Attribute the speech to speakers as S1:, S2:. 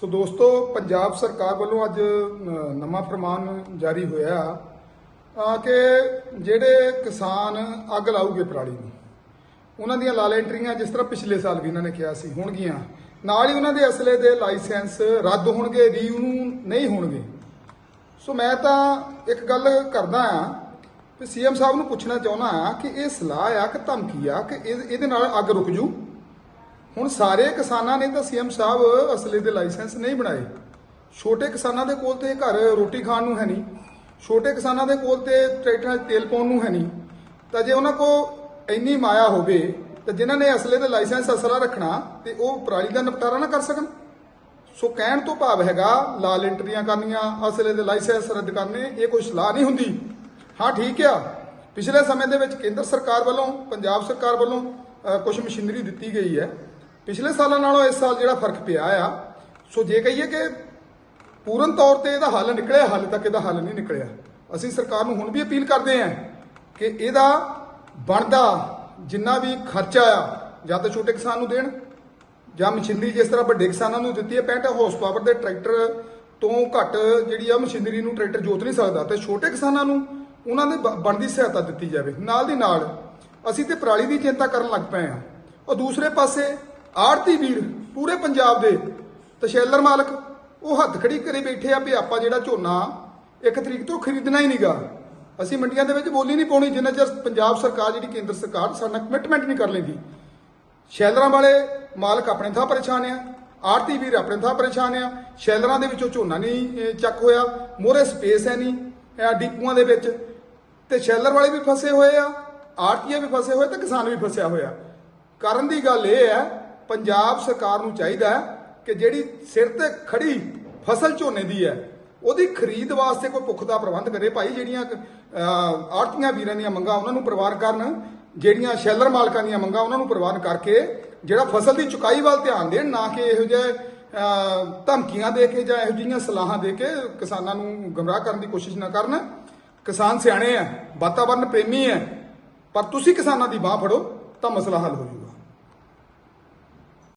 S1: ਸੋ ਦੋਸਤੋ, ਪੰਜਾਬ ਸਰਕਾਰ ਵੱਲੋਂ ਅੱਜ ਨਵਾਂ ਫਰਮਾਨ ਜਾਰੀ ਹੋਇਆ ਕਿ ਜਿਹੜੇ ਕਿਸਾਨ ਅੱਗ ਲਾਉਗੇ ਪਰਾਲੀ ਨੂੰ, ਉਹਨਾਂ ਦੀਆਂ ਲਾਲ ਐਂਟਰੀਆਂ ਜਿਸ ਤਰ੍ਹਾਂ ਪਿਛਲੇ ਸਾਲ ਵੀ ਇਹਨਾਂ ਨੇ ਕਿਹਾ ਸੀ, ਹੋਣਗੀਆਂ। ਨਾਲ ਹੀ ਉਹਨਾਂ ਦੇ ਅਸਲੇ ਦੇ ਲਾਇਸੈਂਸ ਰੱਦ ਹੋਣਗੇ, ਰੀਨਿਊ ਨਹੀਂ ਹੋਣਗੇ। ਸੋ ਮੈਂ ਤਾਂ ਇੱਕ ਗੱਲ ਕਰਦਾ ਆ ਤੇ ਸੀਐਮ ਸਾਹਿਬ ਨੂੰ ਪੁੱਛਣਾ ਚਾਹੁੰਦਾ ਆ ਕਿ ਇਹ ਸਲਾਹ ਆ ਕਿ ਧਮਕੀ ਆ ਕਿ ਇਹ- ਇਹਦੇ ਨਾਲ ਅੱਗ ਰੁਕ ਜੂ? ਹੁਣ ਸਾਰੇ ਕਿਸਾਨਾਂ ਨੇ ਤਾਂ ਸੀਐਮ ਸਾਹਿਬ ਅਸਲੇ ਦੇ ਲਾਇਸੈਂਸ ਨਹੀਂ ਬਣਾਏ। ਛੋਟੇ ਕਿਸਾਨਾਂ ਦੇ ਕੋਲ ਤੇ ਘਰ ਰੋਟੀ ਖਾਣ ਨੂੰ ਹੈ ਨਹੀਂ। ਛੋਟੇ ਕਿਸਾਨਾਂ ਦੇ ਕੋਲ ਤੇ ਟਰੈਕਟਰਾਂ 'ਚ ਤੇਲ ਪਾਉਣ ਨੂੰ ਹੈ ਨਹੀਂ। ਤਾਂ ਜੇ ਉਹਨਾਂ ਕੋਲ ਇੰਨੀ ਮਾਇਆ ਹੋਵੇ, ਤਾਂ ਜਿਨ੍ਹਾਂ ਨੇ ਅਸਲੇ ਦੇ ਲਾਇਸੈਂਸ ਅਸਲਾ ਰੱਖਣਾ, ਤੇ ਉਹ ਪਰਾਲੀ ਦਾ ਨਿਪਟਾਰਾ ਨਾ ਕਰ ਸਕਣ। ਸੋ ਕਹਿਣ ਤੋਂ ਭਾਵ ਹੈਗਾ, ਲਾਲ ਐਂਟਰੀਆਂ ਕਰਨੀਆਂ, ਅਸਲੇ ਦੇ ਲਾਇਸੈਂਸ ਰੱਦ ਕਰਨੇ, ਇਹ ਕੋਈ ਸਲਾਹ ਨਹੀਂ ਹੁੰਦੀ। ਹਾਂ, ਠੀਕ ਆ। ਪਿਛਲੇ ਸਮੇਂ ਦੇ ਵਿੱਚ ਕੇਂਦਰ ਸਰਕਾਰ ਵੱਲੋਂ, ਪੰਜਾਬ ਸਰਕਾਰ ਵੱਲੋਂ ਕੁਝ ਮਸ਼ੀਨਰੀ ਦਿੱਤੀ ਗਈ ਹੈ। ਪਿਛਲੇ ਸਾਲਾਂ ਨਾਲੋਂ ਇਸ ਸਾਲ ਜਿਹੜਾ ਫ਼ਰਕ ਪਿਆ ਆ, ਸੋ ਜੇ ਕਹੀਏ ਕਿ ਪੂਰਨ ਤੌਰ ਤੇ ਇਹਦਾ ਹੱਲ ਨਿਕਲਿਆ, ਹਾਲੇ ਤੱਕ ਇਹਦਾ ਹੱਲ ਨਹੀਂ ਨਿਕਲਿਆ। ਅਸੀਂ ਸਰਕਾਰ ਨੂੰ ਹੁਣ ਵੀ ਅਪੀਲ ਕਰਦੇ ਹਾਂ ਕਿ ਇਹਦਾ ਬਣਦਾ ਜਿੰਨਾ ਵੀ ਖਰਚਾ ਆ, ਜਾਂ ਤਾਂ ਛੋਟੇ ਕਿਸਾਨ ਨੂੰ ਦੇਣ, ਜਾਂ ਮਸ਼ੀਨਰੀ ਜਿਸ ਤਰ੍ਹਾਂ ਵੱਡੇ ਕਿਸਾਨਾਂ ਨੂੰ ਦਿੱਤੀ ਹੈ 65 ਹਾਰਸ ਪਾਵਰ ਦੇ ਟਰੈਕਟਰ ਤੋਂ ਘੱਟ ਜਿਹੜੀ ਆ ਮਸ਼ੀਨਰੀ ਨੂੰ ਟਰੈਕਟਰ ਜੋਤ ਨਹੀਂ ਸਕਦਾ। ਤੇ ਛੋਟੇ ਕਿਸਾਨਾਂ ਨੂੰ ਉਹਨਾਂ ਦੇ ਬ- ਬਣਦੀ ਸਹਾਇਤਾ ਦਿੱਤੀ ਜਾਵੇ। ਨਾਲ ਦੀ ਨਾਲ ਅਸੀਂ ਤੇ ਪਰਾਲੀ ਦੀ ਚਿੰਤਾ ਕਰਨ ਲੱਗ ਪਏ ਆ ਉਹ ਦੂਸਰੇ ਪਾਸੇ ਆੜਤੀ ਵੀਰ ਪੂਰੇ ਪੰਜਾਬ ਦੇ ਤਸ਼ੈਲਰ ਮਾਲਕ, ਉਹ ਹੱਥ ਖੜੀ ਕਰੇ ਬੈਠੇ ਆ ਵੀ ਆਪਾਂ ਜਿਹੜਾ ਝੋਨਾ ਇੱਕ ਤਰੀਕ ਤੋਂ ਖਰੀਦਣਾ ਹੀ ਨਹੀਂਗਾ ਅਸੀਂ ਮੰਡੀਆਂ ਦੇ ਵਿੱਚ ਬੋਲੀ ਨਹੀਂ ਪਾਉਣੀ, ਜਿੰਨਾ ਚਿਰ ਪੰਜਾਬ ਸਰਕਾਰ ਜਿਹੜੀ ਕੇਂਦਰ ਸਰਕਾਰ ਸਾਡੇ ਨਾਲ ਕਮਿਟਮੈਂਟ ਨਹੀਂ ਕਰ ਲੈਂਦੀ। ਸ਼ੈਲਰਾਂ ਵਾਲੇ ਮਾਲਕ ਆਪਣੇ ਥਾਂ ਪਰੇਸ਼ਾਨ ਆ ਆਰਤੀ ਵੀਰ ਆਪਣੇ ਥਾਂ ਪਰੇਸ਼ਾਨ ਆ, ਸ਼ੈਲਰਾਂ ਦੇ ਵਿੱਚੋਂ ਝੋਨਾ ਨਹੀਂ ਚੱਕ ਹੋਇਆ, ਮੋਰੇ ਸਪੇਸ ਹੈ ਨਹੀਂ ਇਹ ਡਿਪੂਆਂ ਦੇ ਵਿੱਚ। ਤੇ ਸ਼ੈਲਰ ਵਾਲੇ ਵੀ ਫਸੇ ਹੋਏ ਆ ਆਰਤੀਏ ਵੀ ਫਸੇ ਹੋਏ ਤੇ ਕਿਸਾਨ ਵੀ ਫਸਿਆ ਹੋਇਆ। ਕਰਨ ਦੀ ਗੱਲ ਇਹ ਹੈ ਪੰਜਾਬ ਸਰਕਾਰ ਨੂੰ ਚਾਹੀਦਾ ਕਿ ਜਿਹੜੀ ਸਿਰ ਤੇ ਖੜੀ ਫਸਲ ਝੋਨੇ ਦੀ ਹੈ, ਉਹਦੀ ਖਰੀਦ ਵਾਸਤੇ ਕੋਈ ਪੁਖਤਾ ਪ੍ਰਬੰਧ ਕਰੇ। ਭਾਈ, ਜਿਹੜੀਆਂ ਆੜਤੀਆਂ ਵੀਰਾਂ ਦੀਆਂ ਮੰਗਾਂ ਉਹਨਾਂ ਨੂੰ ਪ੍ਰਵਾਨ ਕਰਨ, ਜਿਹੜੀਆਂ ਸ਼ੈਲਰ ਮਾਲਕਾਂ ਦੀਆਂ ਮੰਗਾਂ ਉਹਨਾਂ ਨੂੰ ਪ੍ਰਵਾਨ ਕਰਕੇ ਜਿਹੜਾ ਫਸਲ ਦੀ ਚੁਕਾਈ ਵੱਲ ਧਿਆਨ ਦੇਣ, ਨਾ ਕਿ ਇਹੋ ਜਿਹੇ ਧਮਕੀਆਂ ਦੇ ਕੇ ਜਾਂ ਇਹੋ ਜਿਹੀਆਂ ਸਲਾਹਾਂ ਦੇ ਕੇ ਕਿਸਾਨਾਂ ਨੂੰ ਗਮਰਾਹ ਕਰਨ ਦੀ ਕੋਸ਼ਿਸ਼ ਨਾ ਕਰਨ। ਕਿਸਾਨ ਸਿਆਣੇ ਆ, ਵਾਤਾਵਰਨ ਪ੍ਰੇਮੀ ਹੈ ਪਰ ਤੁਸੀਂ ਕਿਸਾਨਾਂ ਦੀ ਬਾਹ ਫੜੋ ਤਾਂ ਮਸਲਾ ਹੱਲ ਹੋ ਜਾਊਗਾ।